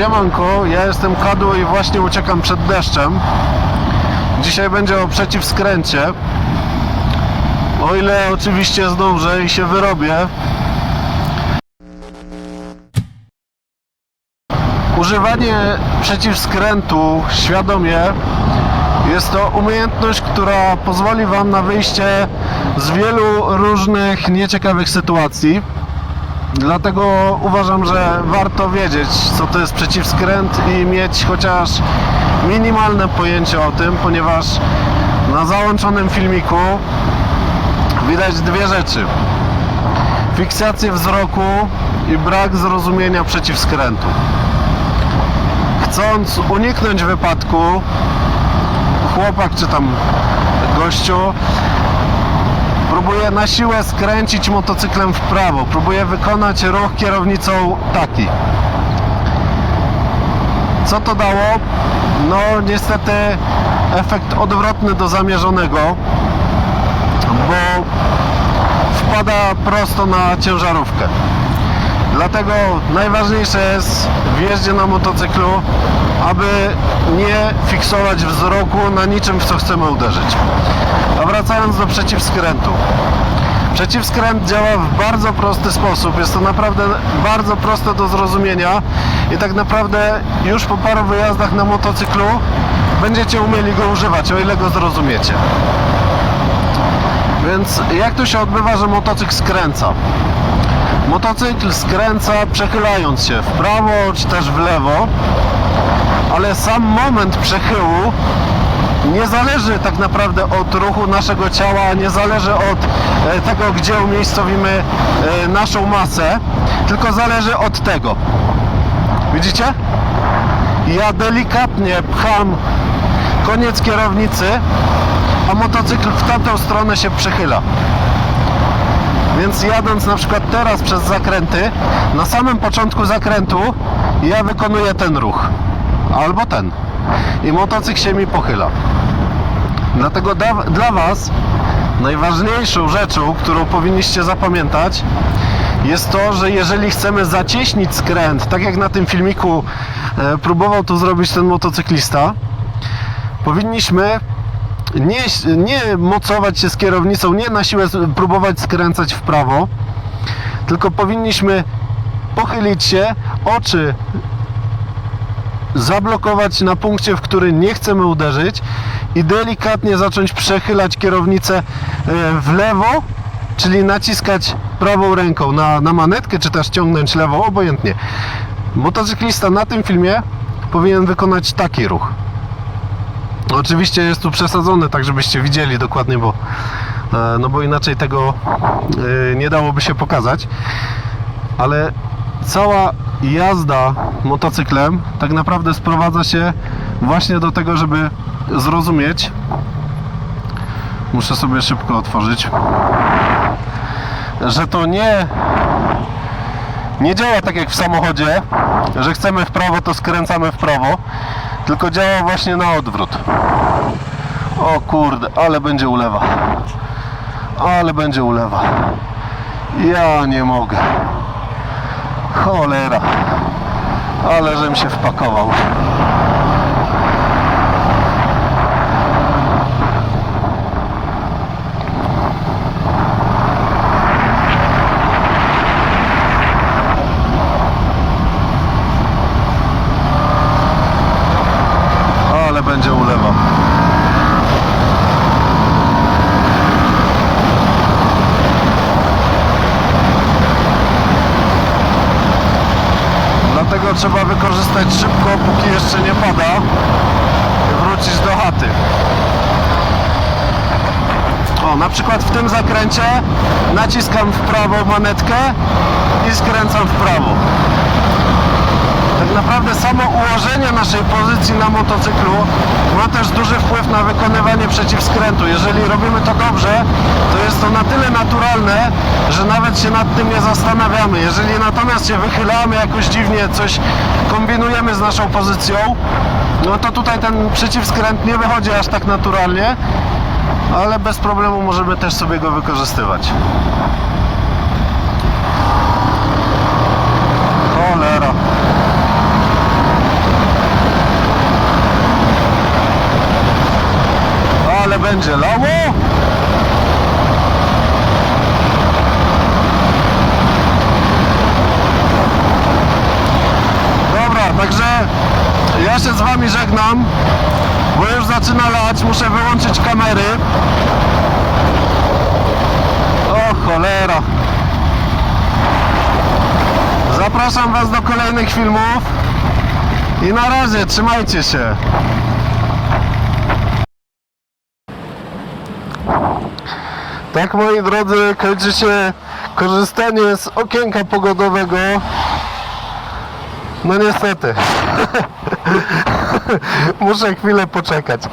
Siemanko, ja jestem Kadu i właśnie uciekam przed deszczem. Dzisiaj będzie o przeciwskręcie. O ile oczywiście zdążę i się wyrobię. Używanie przeciwskrętu świadomie jest to umiejętność, która pozwoli Wam na wyjście z wielu różnych nieciekawych sytuacji. Dlatego uważam, że warto wiedzieć, co to jest przeciwskręt i mieć chociaż minimalne pojęcie o tym, ponieważ na załączonym filmiku widać dwie rzeczy. Fiksację wzroku i brak zrozumienia przeciwskrętu. Chcąc uniknąć wypadku, chłopak czy tam gościu próbuje na siłę skręcić motocyklem w prawo. Próbuje wykonać ruch kierownicą taki. Co to dało? No niestety efekt odwrotny do zamierzonego, bo wpada prosto na ciężarówkę. Dlatego najważniejsze jest w jeździe na motocyklu, aby nie fiksować wzroku na niczym, w co chcemy uderzyć. A wracając do przeciwskrętu. Przeciwskręt działa w bardzo prosty sposób. Jest to naprawdę bardzo proste do zrozumienia i tak naprawdę już po paru wyjazdach na motocyklu będziecie umieli go używać, o ile go zrozumiecie. Więc jak to się odbywa, że motocykl skręca? Motocykl skręca przechylając się w prawo czy też w lewo, ale sam moment przechyłu nie zależy tak naprawdę od ruchu naszego ciała, nie zależy od e, tego, gdzie umiejscowimy e, naszą masę, tylko zależy od tego. Widzicie? Ja delikatnie pcham koniec kierownicy, a motocykl w tamtą stronę się przechyla. Więc jadąc na przykład teraz przez zakręty, na samym początku zakrętu ja wykonuję ten ruch. Albo ten. I motocykl się mi pochyla. Dlatego da, dla Was najważniejszą rzeczą, którą powinniście zapamiętać, jest to, że jeżeli chcemy zacieśnić skręt, tak jak na tym filmiku e, próbował to zrobić ten motocyklista, powinniśmy nie, nie mocować się z kierownicą, nie na siłę próbować skręcać w prawo, tylko powinniśmy pochylić się, oczy zablokować na punkcie, w który nie chcemy uderzyć i delikatnie zacząć przechylać kierownicę e, w lewo, czyli naciskać prawą ręką na, na manetkę, czy też ciągnąć lewą, obojętnie. Motocyklista na tym filmie powinien wykonać taki ruch. Oczywiście jest tu przesadzone, tak żebyście widzieli dokładnie, bo, e, no bo inaczej tego e, nie dałoby się pokazać. Ale cała jazda motocyklem tak naprawdę sprowadza się właśnie do tego, żeby zrozumieć. Muszę sobie szybko otworzyć, że to nie nie działa tak jak w samochodzie, że chcemy w prawo, to skręcamy w prawo, tylko działa właśnie na odwrót. O kurde, ale będzie ulewa. Ale będzie ulewa. Ja nie mogę. Cholera. Ale żem się wpakował. Ale będzie ulewa. Trzeba wykorzystać szybko, póki jeszcze nie pada i wrócić do chaty. O, na przykład w tym zakręcie naciskam w prawo manetkę i skręcam w prawo. Tak naprawdę samo ułożenie naszej pozycji na motocyklu ma też duży wpływ na wykonywanie przeciwskrętu. Jeżeli robimy to dobrze, to jest to na tyle naturalne, że nawet się nad tym nie zastanawiamy. Jeżeli natomiast się wychylamy jakoś dziwnie, coś kombinujemy z naszą pozycją, no to tutaj ten przeciwskręt nie wychodzi aż tak naturalnie, ale bez problemu możemy też sobie go wykorzystywać. Cholera. Będzie lało. Dobra, także ja się z wami żegnam, bo już zaczyna lać, muszę wyłączyć kamery. O cholera. Zapraszam was do kolejnych filmów i na razie, trzymajcie się. Tak moi drodzy, kończy się korzystanie z okienka pogodowego. No niestety. Muszę chwilę poczekać.